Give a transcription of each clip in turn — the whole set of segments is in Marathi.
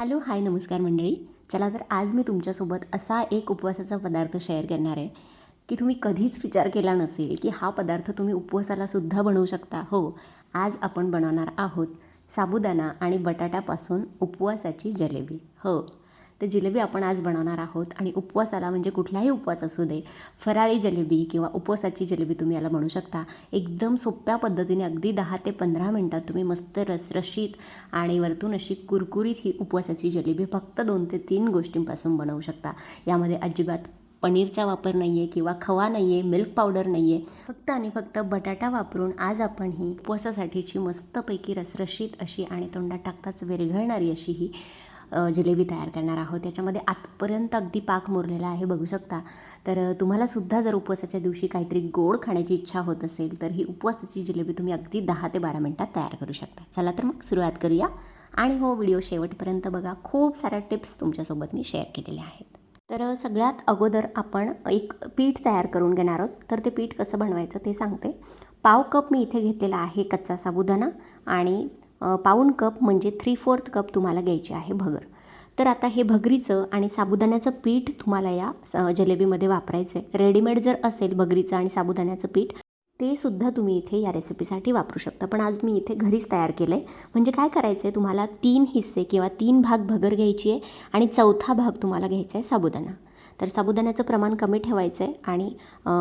हॅलो हाय नमस्कार मंडळी. चला तर आज मी तुमच्यासोबत असा एक उपवासाचा पदार्थ शेअर करणार आहे की तुम्ही कधीच विचार केला नसेल की हा पदार्थ तुम्ही उपवासाला सुद्धा बनवू शकता. हो आज आपण बनवणार आहोत साबुदाणा आणि बटाट्यापासून उपवासाची जलेबी. हो. तर जिलेबी आपण आज बनवणार आहोत. आणि उपवासाला म्हणजे कुठलाही उपवास असू दे फराळी जिलेबी किंवा उपवासाची जिलेबी तुम्ही याला म्हणू शकता. एकदम सोप्या पद्धतीने अगदी दहा ते पंधरा मिनटात तुम्ही मस्त रसरशीत आणि वरतून अशी कुरकुरीत ही उपवासाची जलेबी फक्त दोन ते तीन गोष्टींपासून बनवू शकता. यामध्ये अजिबात पनीरचा वापर नाही आहे किंवा खवा नाही आहे मिल्क पावडर नाही आहे फक्त आणि फक्त बटाटा वापरून आज आपण ही उपवासासाठीची मस्तपैकी रसरशीत अशी आणि तोंडात टाकताच विरघळणारी अशी ही जिलेबी तयार करणार आहोत. त्याच्यामध्ये आतपर्यंत अगदी पाक मुरलेला आहे बघू शकता. तर तुम्हालासुद्धा जर उपवासाच्या दिवशी काहीतरी गोड खाण्याची इच्छा होत असेल तर ही उपवासाची जिलेबी तुम्ही अगदी दहा ते बारा मिनटात तयार करू शकता. चला तर मग सुरुवात करूया. आणि हो व्हिडिओ शेवटपर्यंत बघा. खूप साऱ्या टिप्स तुमच्यासोबत मी शेअर केलेल्या आहेत. तर सगळ्यात अगोदर आपण एक पीठ तयार करून घेणार आहोत. तर ते पीठ कसं बनवायचं ते सांगते. पाव कप मी इथे घेतलेला आहे कच्चा साबुदाणा आणि पाऊण कप म्हणजे थ्री फोर्थ कप तुम्हाला घ्यायचे आहे भगर. तर आता हे भगरीचं आणि साबुदाण्याचं पीठ तुम्हाला या स- जलेबीमध्ये वापरायचं आहे. रेडीमेड जर असेल भगरीचं आणि साबुदाण्याचं पीठ ते सुद्धा तुम्ही इथे या रेसिपीसाठी वापरू शकता. पण आज मी इथे घरीच तयार केलं आहे म्हणजे काय करायचं आहे तुम्हाला तीन हिस्से किंवा तीन भाग भगर घ्यायची आहे आणि चौथा भाग तुम्हाला घ्यायचा आहे साबुदाणा. तर साबुदाण्याचं प्रमाण कमी ठेवायचं आहे आणि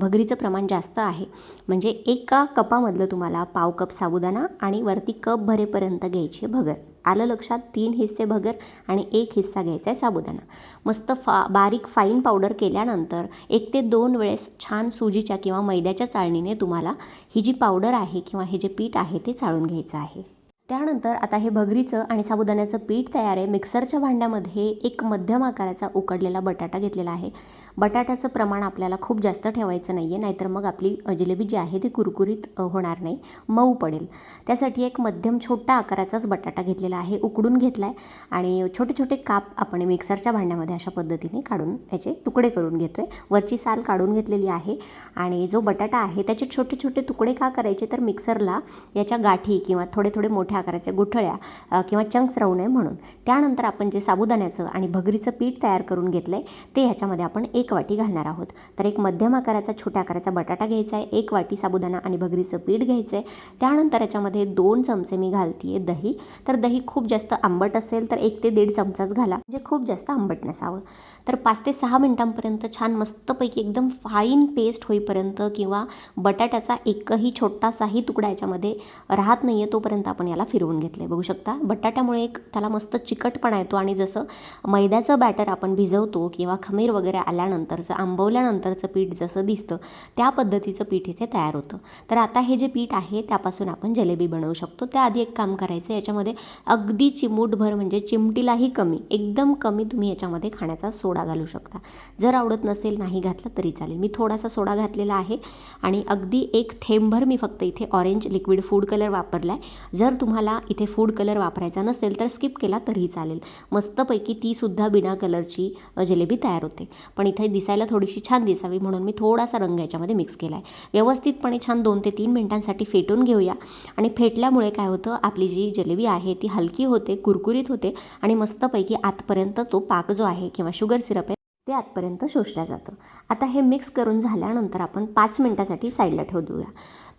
भगरीचं प्रमाण जास्त आहे. म्हणजे एका कपामधलं तुम्हाला पाव कप साबुदाणा आणि वरती कप भरेपर्यंत घ्यायची भगर. आलं लक्षात? तीन हिस्से भगर आणि एक हिस्सा घ्यायचा आहे साबुदाणा. मस्त फा बारीक फाईन पावडर केल्यानंतर एक ते दोन वेळेस छान सुजीच्या किंवा मैद्याच्या चाळणीने तुम्हाला ही जी पावडर आहे किंवा हे जे पीठ आहे ते चाळून घ्यायचं आहे. त्यानंतर आता हे भगरीचं आणि साबुदाण्याचं पीठ तयार आहे. मिक्सरच्या भांड्यामध्ये एक मध्यम आकाराचा उकडलेला बटाटा घेतलेला आहे. बटाट्याचं प्रमाण आपल्याला खूप जास्त ठेवायचं नाही आहे नाहीतर मग आपली जिलेबी जी आहे ती कुरकुरीत होणार नाही मऊ पडेल. त्यासाठी एक मध्यम छोटा आकाराचाच बटाटा घेतलेला आहे उकडून घेतला आहे आणि छोटे छोटे काप आपण मिक्सरच्या भांड्यामध्ये अशा पद्धतीने काढून याचे तुकडे करून घेतो आहे वरची साल काढून घेतलेली आहे आणि जो बटाटा आहे त्याचे छोटे छोटे तुकडे का करायचे तर मिक्सरला याच्या गाठी किंवा थोडे थोडे मोठ्या आकाराच्या गुठळ्या किंवा चंक्स राहू नये म्हणून. त्यानंतर आपण जे साबुदाण्याचं आणि भगरीचं पीठ तयार करून घेतलं आहे ते ह्याच्यामध्ये आपण एक वाटी घालणार आहोत. तर एक मध्यम आकाराचा छोट्या आकाराचा बटाटा घ्यायचा आहे एक वाटी साबुदाणा आणि भगरीचं पीठ घ्यायचं आहे. त्यानंतर याच्यामध्ये दोन चमचे मी घालते दही. तर दही खूप जास्त आंबट असेल तर एक ते दीड चमचाच घाला म्हणजे खूप जास्त आंबट नसावं. तर पाच ते सहा मिनटांपर्यंत छान मस्तपैकी एकदम फाईन पेस्ट होईपर्यंत किंवा बटाट्याचा एकही छोटासाही तुकडा याच्यामध्ये राहत नाही आहे तोपर्यंत आपण याला फिरवून घेतलं आहे बघू शकता बटाट्यामुळे एक त्याला मस्त चिकटपणा येतो आणि जसं मैद्याचं बॅटर आपण भिजवतो किंवा खमीर वगैरे झाल्यानंतरचं आंबवल्यानंतरचं पीठ जसं दिसतं त्या पद्धतीचं पीठ इथे तयार होतं. तर आता हे जे पीठ आहे त्यापासून आपण जलेबी बनवू शकतो. त्याआधी एक काम करायचं याच्यामध्ये अगदी चिमूटभर म्हणजे चिमटीलाही कमी एकदम कमी तुम्ही याच्यामध्ये खाण्याचा सोडा घालू शकता. जर आवडत नसेल नाही घातला तरी चालेल. मी थोडासा सोडा घातलेला आहे आणि अगदी एक थेंबभर मी फक्त इथे ऑरेंज लिक्विड फूड कलर वापरला आहे जर तुम्हाला इथे फूड कलर वापरायचा नसेल तर स्किप केला तरीही चालेल. मस्तपैकी तीसुद्धा बिना कलरची जलेबी तयार होते. पण इथे दिसायला थोडीशी छान दिसावी म्हणून मी थोडासा रंग याच्यामध्ये मिक्स केला आहे व्यवस्थितपणे छान दोन ते तीन मिनटांसाठी फेटून घेऊया. आणि फेटल्यामुळे काय होतं आपली जी जलेबी आहे ती हलकी होते कुरकुरीत होते आणि मस्तपैकी आतपर्यंत तो पाक जो आहे किंवा शुगर सिरप आहे ते आतपर्यंत शोषलं जातं. आता हे मिक्स करून झाल्यानंतर आपण पाच मिनटासाठी साईडला ठेवू देऊया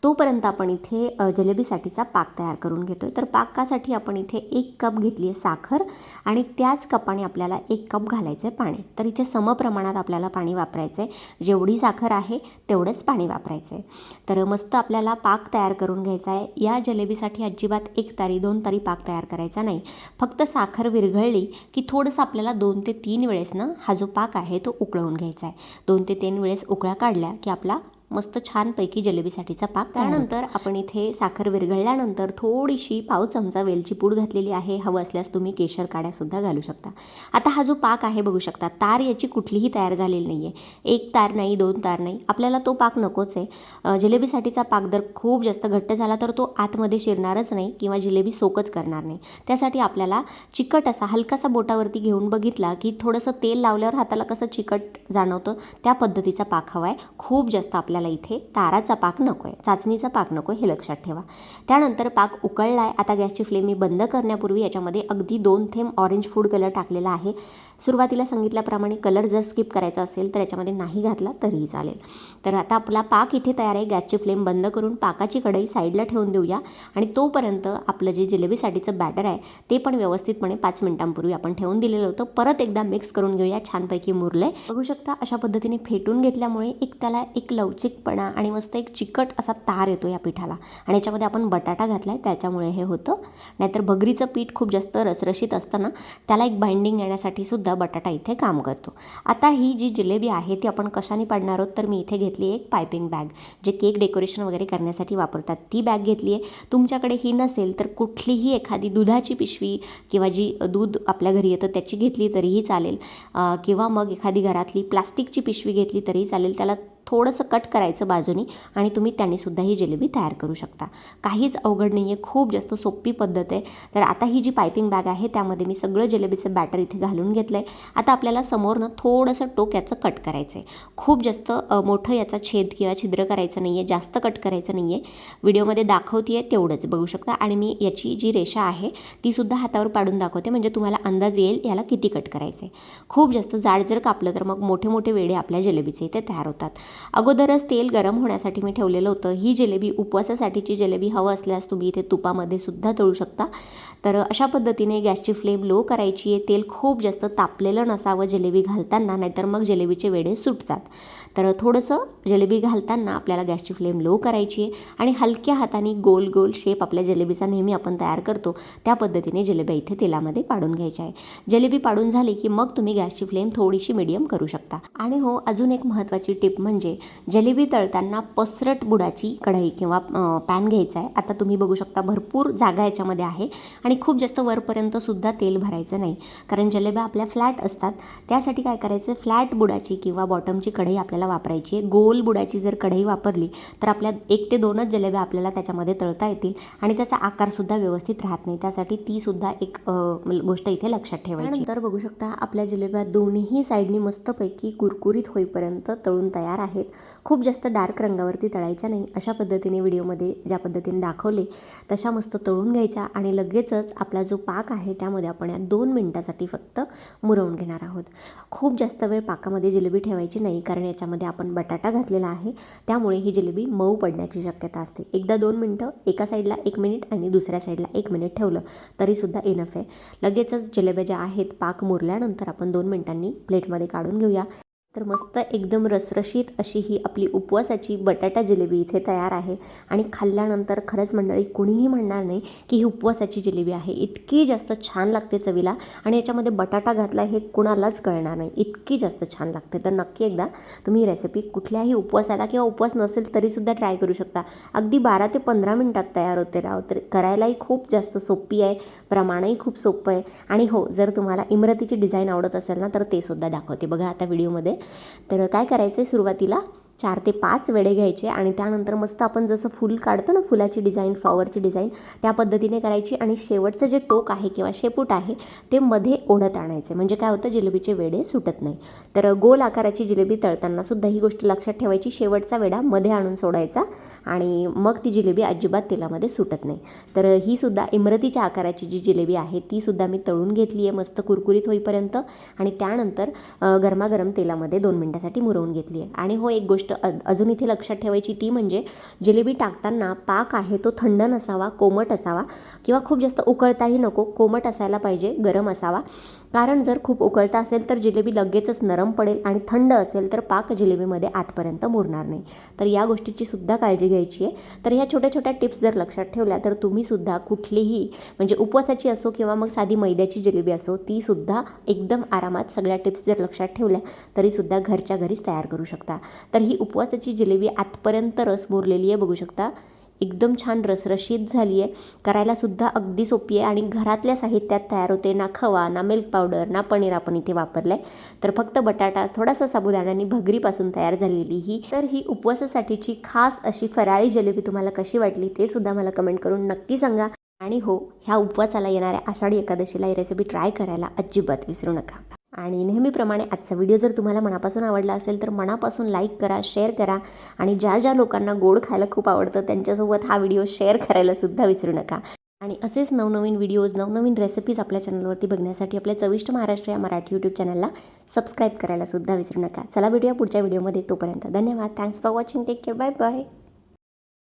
तोपर्यंत आपण इथे जलेबीसाठीचा पाक तयार करून घेतो आहे तर पाकासाठी आपण इथे एक कप घेतली आहे साखर आणि त्याच कपाने आपल्याला एक कप घालायचं आहे पाणी. तर इथे समप्रमाणात आपल्याला पाणी वापरायचं आहे जेवढी साखर आहे तेवढंच पाणी वापरायचं आहे तर मस्त आपल्याला पाक तयार करून घ्यायचा आहे. या जलेबीसाठी अजिबात एक तारी दोन तारी पाक तयार करायचा नाही. फक्त साखर विरघळली की थोडंसं आपल्याला दोन ते तीन वेळेस ना हा जो पाक आहे तो उकळवून घ्यायचा आहे. दोन ते तीन वेळेस उकळ्या काढल्या की आपला मस्त छानपैकी जलेबीसाठीचा पाक. त्यानंतर आपण इथे साखर विरघळल्यानंतर थोडीशी पाव चमचा वेलची पूड घातलेली आहे. हवं असल्यास तुम्ही केशर काड्यासुद्धा घालू शकता. आता हा जो पाक आहे बघू शकता तार याची कुठलीही तयार झालेली नाही आहे एक तार नाही दोन तार नाही. आपल्याला तो पाक नकोच आहे. जिलेबीसाठीचा पाक जर खूप जास्त घट्ट झाला तर तो आतमध्ये शिरणारच नाही किंवा जिलेबी सोकच करणार नाही. त्यासाठी आपल्याला चिकट असा हलकासा बोटावरती घेऊन बघितला की थोडंसं तेल लावल्यावर हाताला कसं चिकट जाणवतं त्या पद्धतीचा पाक हवा आहे. खूप जास्त आपल्याला आपल्याला इथे ताराचा पाक नको आहे चाचणीचा पाक नको हे लक्षात ठेवा. त्यानंतर पाक उकळला आहे आता गॅसची फ्लेम मी बंद करण्यापूर्वी याच्यामध्ये अगदी दोन थेंब ऑरेंज फूड कलर टाकलेला आहे. सुरुवातीला सांगितल्याप्रमाणे कलर जर स्किप करायचा असेल तर याच्यामध्ये नाही घातला तरीही चालेल. तर आता आपला पाक इथे तयार आहे. गॅसची फ्लेम बंद करून पाकाची कढई साईडला ठेवून देऊया. आणि तोपर्यंत आपलं जे जिलेबीसाठीचं बॅटर आहे ते पण व्यवस्थितपणे पाच मिनिटांपूर्वी आपण ठेवून दिलेलं होतं. परत एकदा मिक्स करून घेऊया छानपैकी मुरले बघू शकता अशा पद्धतीने फेटून घेतल्यामुळे एक त्याला एक लवचिकपणा आणि मस्त एक चिकट असा तार येतो या पिठाला. आणि याच्यामध्ये आपण बटाटा घातला आहे त्याच्यामुळे हे होतं. नाहीतर भगरीचं पीठ खूप जास्त रसरशीत असतं ना त्याला एक बाइंडिंग येण्यासाठी सुद्धा बटाटा इथे काम करतो. आता ही जी जिलेबी आहे ती आपण कशाने पाडणार आहोत? तर मी इथे घेतली एक पायपिंग बॅग जे केक डेकोरेशन वगैरे करण्यासाठी वापरतात. ती बॅग घेतली आहे. तुमच्याकडे ही नसेल तर कुठलीही एखादी दुधाची पिशवी किंवा जी दूध आपल्या घरी येतं त्याची घेतली तरीही चालेल. किंवा मग एखादी घरातली प्लास्टिकची पिशवी घेतली तरीही चालेल. त्याला थोडंसं कट करायचं बाजूनी आणि तुम्ही त्यानेसुद्धा ही जिलेबी तयार करू शकता. काहीच अवघड नाही आहे खूप जास्त सोपी पद्धत आहे. तर आता ही जी पायपिंग बॅग आहे त्यामध्ये मी सगळं जिलेबीचं बॅटर इथे घालून घेतलं आहे आता आपल्याला समोरनं थोडंसं टोक याचं कट करायचं आहे खूप जास्त मोठं याचा छेद किंवा छिद्र करायचं नाही आहे जास्त कट करायचं नाही आहे व्हिडिओमध्ये दाखवते आहे तेवढंच बघू शकता. आणि मी याची जी रेषा आहे तीसुद्धा हातावर पाडून दाखवते. म्हणजे तुम्हाला अंदाज येईल याला किती कट करायचं आहे खूप जास्त जाड जर कापलं तर मग मोठे मोठे वेडे आपल्या जिलेबीचे इथे तयार होतात. अगोदरच तेल गरम होण्यासाठी मी ठेवलेलं होतं. ही जिलेबी उपवासासाठीची जिलेबी हवं असल्यास तुम्ही इथे तुपामध्ये सुद्धा तळू शकता. तर अशा पद्धतीने गॅसची फ्लेम लो करायची आहे. तेल खूप जास्त तापलेलं नसावं जिलेबी घालताना नाहीतर मग जिलेबीचे वेडे सुटतात. तर थोडंसं जिलेबी घालताना आपल्याला गॅसची फ्लेम लो करायची आहे आणि हलक्या हाताने गोल गोल शेप आपल्या जिलेबीचा नेहमी आपण तयार करतो त्या पद्धतीने जिलेब्या इथे तेलामध्ये पाडून घ्यायच्या आहे. जिलेबी पाडून झाली की मग तुम्ही गॅसची फ्लेम थोडीशी मिडियम करू शकता. आणि हो अजून एक महत्त्वाची टिप म्हणजे जिलेबी तळताना पसरट बुडाची कढई किंवा पॅन घ्यायचा आहे. आता तुम्ही बघू शकता भरपूर जागा याच्यामध्ये आहे आणि खूप जास्त वरपर्यंत सुद्धा तेल भरायचं नाही. कारण जलेब्या आपल्या फ्लॅट असतात. त्यासाठी काय करायचं? फ्लॅट बुडाची किंवा बॉटमची कढई आपल्याला वापरायची आहे. गोल बुडाची जर कढई वापरली तर आपल्या एक ते दोनच जलेब्या आपल्याला त्याच्यामध्ये तळता येतील आणि त्याचा आकारसुद्धा व्यवस्थित राहत नाही. त्यासाठी ती सुद्धा एक गोष्ट इथे लक्षात ठेवायची. नंतर बघू शकता आपल्या जलेब्या दोन्ही साईडनी मस्तपैकी कुरकुरीत होईपर्यंत तळून तयार आहेत. खूप जास्त डार्क रंगावरती तळायच्या नाही. अशा पद्धतीने व्हिडिओमध्ये ज्या पद्धतीने दाखवले तशा मस्त तळून घ्यायच्या आणि लगेचच आपला जो पाक आहे त्यामध्ये आपण या दोन मिनटासाठी फक्त मुरवून घेणार आहोत. खूप जास्त वेळ पाकामध्ये जिलेबी ठेवायची नाही कारण याच्यामध्ये आपण बटाटा घातलेला आहे. त्यामुळे ही जिलेबी मऊ पडण्याची शक्यता असते. एकदा दोन मिनटं एका साईडला एक मिनिट आणि दुसऱ्या साईडला एक मिनिट ठेवलं तरीसुद्धा इनफ आहे. लगेचच जिलेब्या ज्या आहेत पाक मुरल्यानंतर आपण दोन मिनिटांनी प्लेटमध्ये काढून घेऊया. तर मस्त एकदम रसरशीत अशी ही आपली उपवासाची बटाटा जिलेबी इथे तयार आहे. आणि खाल्ल्यानंतर खरंच मंडळी कुणीही म्हणणार नाही की ही उपवासाची जिलेबी आहे. इतकी जास्त छान लागते चवीला आणि याच्यामध्ये बटाटा घातला हे कुणालाच कळणार नाही. इतकी जास्त छान लागते. तर नक्की एकदा तुम्ही रेसिपी कुठल्याही उपवासाला किंवा उपवास नसेल तरीसुद्धा ट्राय करू शकता. अगदी बारा ते पंधरा मिनटात तयार होते राव. तर करायलाही खूप जास्त सोपी आहे. प्रमाणही खूप सोपं आहे. आणि हो जर तुम्हाला इमरतीची डिझाईन आवडत असेल ना तर ते सुद्धा दाखवते. बघा आता व्हिडिओमध्ये. तर काय करायचं आहे सुरुवातीला? चार ते पाच वेडे घ्यायचे आणि त्यानंतर मस्त आपण जसं फुल काढतो ना फुलाची डिझाईन फ्लॉवरची डिझाईन त्या पद्धतीने करायची आणि शेवटचं जे टोक आहे किंवा शेपूट आहे ते मध्ये ओढत आणायचे. म्हणजे काय होतं जिलेबीचे वेडे सुटत नाही. तर गोल आकाराची जिलेबी तळताना सुद्धा ही गोष्ट लक्षात ठेवायची शेवटचा वेडा मध्ये आणून सोडायचा आणि मग ती जिलेबी अजिबात तेलामध्ये सुटत नाही. तर ही सुद्धा इमरतीच्या आकाराची जी जिलेबी आहे ती सुद्धा मी तळून घेतली आहे मस्त कुरकुरीत होईपर्यंत आणि त्यानंतर गरमागरम तेलामध्ये दोन मिनटासाठी मुरवून घेतली आहे आणि हो एक गोष्ट अ- अजून इथे लक्षात ठेवायची ती म्हणजे जिलेबी टाकताना पाक आहे तो थंड नसावा कोमट असावा किंवा खूप जास्त उकळताही नको कोमट असायला पाहिजे गरम असावा. कारण जर खूप उकळता असेल तर जिलेबी लगेचच नरम पडेल आणि थंड असेल तर पाक जिलेबीमध्ये आतपर्यंत मुरणार नाही. तर या गोष्टीची सुद्धा काळजी घ्यायची आहे. तर ह्या छोट्या छोट्या टिप्स जर लक्षात ठेवल्या तर तुम्हीसुद्धा कुठलीही म्हणजे उपवासाची असो किंवा मग साधी मैद्याची जिलेबी असो तीसुद्धा एकदम आरामात सगळ्या टिप्स जर लक्षात ठेवल्या तरीसुद्धा घरच्या घरीच तयार करू शकता. तर ही उपवासाची जिलेबी आतपर्यंत रस मुरलेली आहे बघू शकता. एकदम छान रसरशीत झाली आहे. करायलासुद्धा अगदी सोपी आहे आणि घरातल्या साहित्यात तयार होते ना खवा ना मिल्क पावडर ना पनीर आपण इथे वापरलं आहे तर फक्त बटाटा थोडासा साबुदाण्याने भगरीपासून तयार झालेली ही. तर ही उपवासासाठीची खास अशी फराळी जलेबी तुम्हाला कशी वाटली ते सुद्धा मला कमेंट करून नक्की सांगा. आणि हो ह्या उपवासाला येणाऱ्या आषाढी एकादशीला ही रेसिपी ट्राय करायला अजिबात विसरू नका. आणि नेहमीप्रमाणे आजचा व्हिडिओ जर तुम्हाला मनापासून आवडला असेल तर मनापासून लाईक करा शेअर करा आणि ज्या ज्या लोकांना गोड खायला खूप आवडतं त्यांच्यासोबत हा व्हिडिओ शेअर करायलासुद्धा विसरू नका. आणि असेच नवनवीन व्हिडिओज नवनवीन रेसिपीज आपल्या चॅनलवरती बघण्यासाठी आपल्या चविष्ट महाराष्ट्र या मराठी यूट्यूब चॅनलला सबस्क्राईब करायलासुद्धा विसरू नका. चला भेटूया पुढच्या व्हिडिओमध्ये. तोपर्यंत धन्यवाद. Thanks for watching take care bye bye